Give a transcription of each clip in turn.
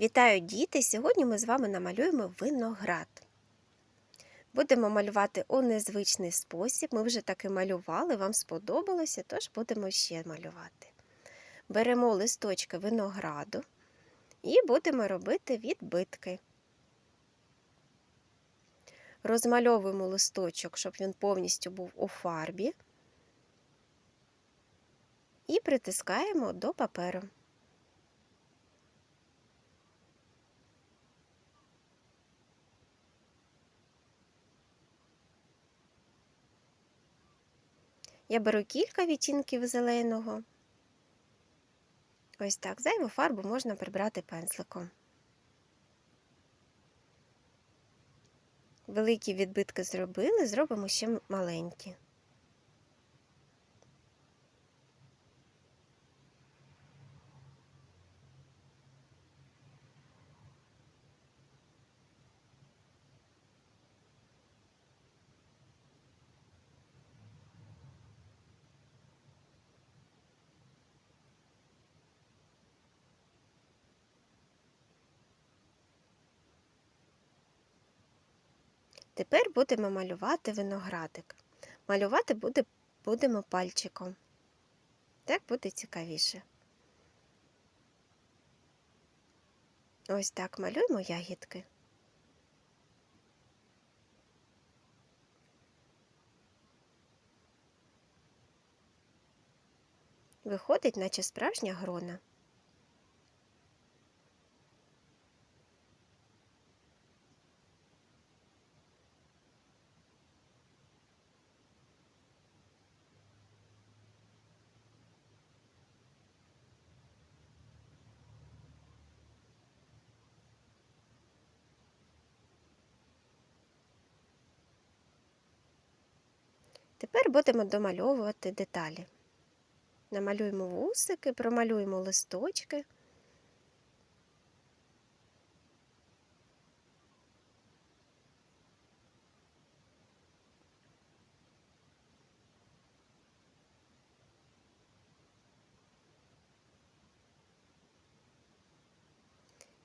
Вітаю діти! Сьогодні ми з вами намалюємо виноград. Будемо малювати у незвичний спосіб. Ми вже таки малювали, вам сподобалося, тож будемо ще малювати. Беремо листочки винограду і будемо робити відбитки. Розмальовуємо листочок, щоб він повністю був у фарбі. І притискаємо до паперу. Я беру кілька відтінків зеленого. Ось так. Зайву фарбу можна прибрати пензликом. Великі відбитки зробили, зробимо ще маленькі. Тепер будемо малювати виноградик. Малювати буде, будемо пальчиком. Так буде цікавіше. Ось так малюємо ягідки. Виходить, наче справжня грона. Тепер будемо домальовувати деталі. Намалюємо вусики, промалюємо листочки.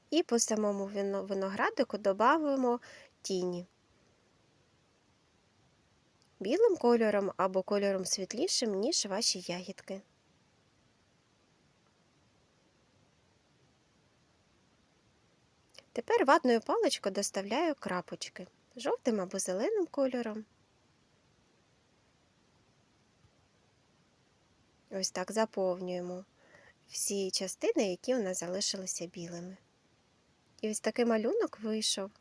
І по самому виноградику додамо тіні білим кольором або кольором світлішим, ніж ваші ягідки. Тепер ватною паличкою доставляю крапочки жовтим або зеленим кольором. Ось так заповнюємо всі частини, які у нас залишилися білими. І ось такий малюнок вийшов.